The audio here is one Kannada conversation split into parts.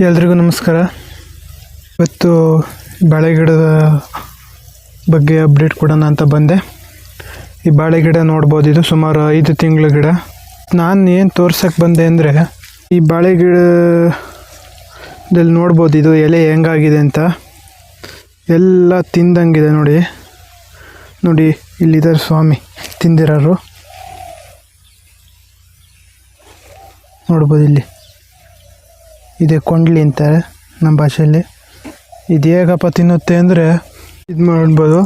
ಎಲ್ರಿಗೂ ನಮಸ್ಕಾರ. ಇವತ್ತು ಬಾಳೆ ಗಿಡದ ಬಗ್ಗೆ ಅಪ್ಡೇಟ್ ಕೊಡೋಣ ಅಂತ ಬಂದೆ. ಈ ಬಾಳೆ ಗಿಡ ನೋಡ್ಬೋದು, ಇದು ಸುಮಾರು ಐದು ತಿಂಗಳ ಗಿಡ. ನಾನು ಏನು ತೋರ್ಸಕ್ಕೆ ಬಂದೆ ಅಂದರೆ, ಈ ಬಾಳೆಗಿಡದಲ್ಲಿ ನೋಡ್ಬೋದು, ಇದು ಎಲೆ ಹೆಂಗಾಗಿದೆ ಅಂತ. ಎಲ್ಲ ತಿಂದಂಗಿದೆ ನೋಡಿ. ನೋಡಿ ಇಲ್ಲಿದ್ದಾರೆ ಸ್ವಾಮಿ, ತಿಂದಿರೋರು. ನೋಡ್ಬೋದು ಇಲ್ಲಿ. ಇದೆ ಕೊಂಡ್ಲಿ ಅಂತಾರೆ ನಮ್ಮ ಭಾಷೆಯಲ್ಲಿ. ಇದು ಹೇಗಪ್ಪ ತಿನ್ನುತ್ತೆ ಅಂದರೆ ಇದು ಮಾಡ್ಬೋದು.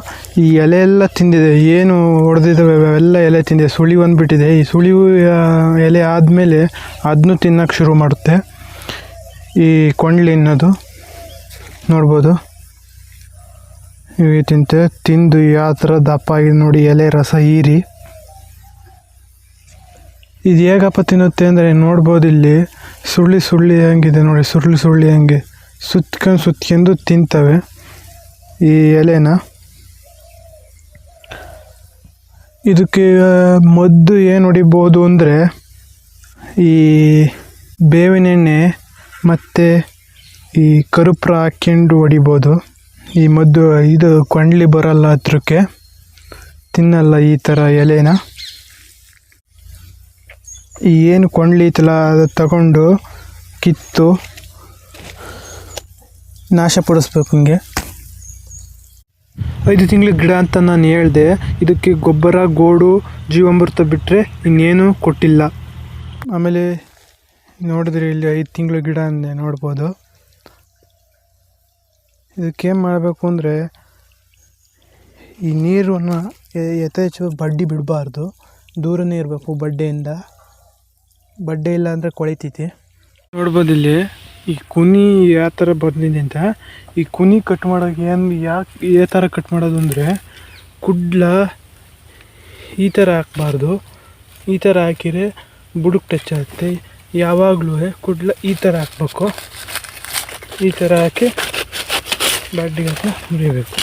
ಈ ಎಲೆ ಎಲ್ಲ ತಿಂದಿದೆ. ಏನು ಹೊಡೆದಿದ್ದಾವೆ ಅವೆಲ್ಲ ಎಲೆ ತಿಂದಿದೆ. ಸುಳಿ ಬಂದುಬಿಟ್ಟಿದೆ. ಈ ಸುಳಿವು ಎಲೆ ಆದಮೇಲೆ ಅದನ್ನು ತಿನ್ನೋಕೆ ಶುರು ಮಾಡುತ್ತೆ. ಈ ಕೊಂಡ್ಲಿ ಅನ್ನೋದು ನೋಡ್ಬೋದು. ಇವು ತಿಂತೆ. ತಿಂದು ಯಾವ ಥರ ದಪ್ಪ ಆಗಿದೆ ನೋಡಿ ಎಲೆ ರಸ ಹೀರಿ. ಇದು ಹೇಗಪ್ಪ ತಿನ್ನುತ್ತೆ ಅಂದರೆ ನೋಡ್ಬೋದು ಇಲ್ಲಿ. ಸುಳ್ಳಿ ಸುಳ್ಳಿ ಹೆಂಗಿದೆ ನೋಡಿ ಸುರುಳಿ ಸುಳ್ಳಿ ಹಂಗೆ. ಸುತ್ಕೊಂಡು ಸುತ್ಕೊಂಡು ತಿಂತವೆ. ಈ ಎಲೆನ. ಇದಕ್ಕೆ ಮದ್ದು ಏನು ಹೊಡಿಬೋದು ಅಂದರೆ, ಈ ಬೇವಿನ ಎಣ್ಣೆ ಮತ್ತು ಈ ಕರುಪ್ರ ಹಾಕ್ಕೊಂಡು ಹೊಡಿಬೋದು. ಈ ಮದ್ದು, ಇದು ಕೊಂಡ್ಲಿ ಬರಲ್ಲ ಹತ್ರಕ್ಕೆ. ತಿನ್ನಲ್ಲ ಈ ಥರ ಎಲೆನ. ಏನು ಕೊಂಡ್ಲಿ ಐತಲ್ಲ ಅದು ತಗೊಂಡು ಕಿತ್ತು ನಾಶಪಡಿಸ್ಬೇಕು ಹಿಂಗೆ. ಐದು ತಿಂಗಳ ಗಿಡ ಅಂತ ನಾನು ಹೇಳಿದೆ, ಇದಕ್ಕೆ ಗೊಬ್ಬರ, ಗೋಡು, ಜೀವಾಮೃತ ಬಿಟ್ಟರೆ ಇನ್ನೇನು ಕೊಟ್ಟಿಲ್ಲ. ಆಮೇಲೆ ನೋಡಿದ್ರೆ ಇಲ್ಲಿ ಐದು ತಿಂಗಳ ಗಿಡ ಅಂದೆ, ನೋಡ್ಬೋದು. ಇದಕ್ಕೇನು ಮಾಡಬೇಕು ಅಂದರೆ, ಈ ನೀರನ್ನು ಯಥೇಚ್ಛ ಬಡ್ಡಿ ಬಿಡಬಾರ್ದು. ದೂರನೇ ಇರಬೇಕು ಬಡ್ಡೆಯಿಂದ. ಬಡ್ಡೆ ಇಲ್ಲ ಅಂದರೆ ಕೊಳಿತೈತಿ. ನೋಡ್ಬೋದು ಇಲ್ಲಿ ಈ ಕುನಿ ಯಾವ ಥರ ಬಂದಿದೆ ಅಂತ. ಈ ಕುನಿ ಕಟ್ ಮಾಡೋಕೆ ಏನು ಯಾಕೆ ಯಾವ ಥರ ಕಟ್ ಮಾಡೋದು ಅಂದರೆ ಕುಡ್ಲ ಈ ಥರ ಹಾಕ್ಬಾರ್ದು. ಈ ಥರ ಹಾಕಿದರೆ ಬುಡಕ್ಕೆ ಟಚ್ ಆಗುತ್ತೆ. ಯಾವಾಗಲೂ ಕುಡ್ಲ ಈ ಥರ ಹಾಕ್ಬೇಕು. ಈ ಥರ ಹಾಕಿ ಬಡ್ಡಿಗೆ ಮುರಿಬೇಕು.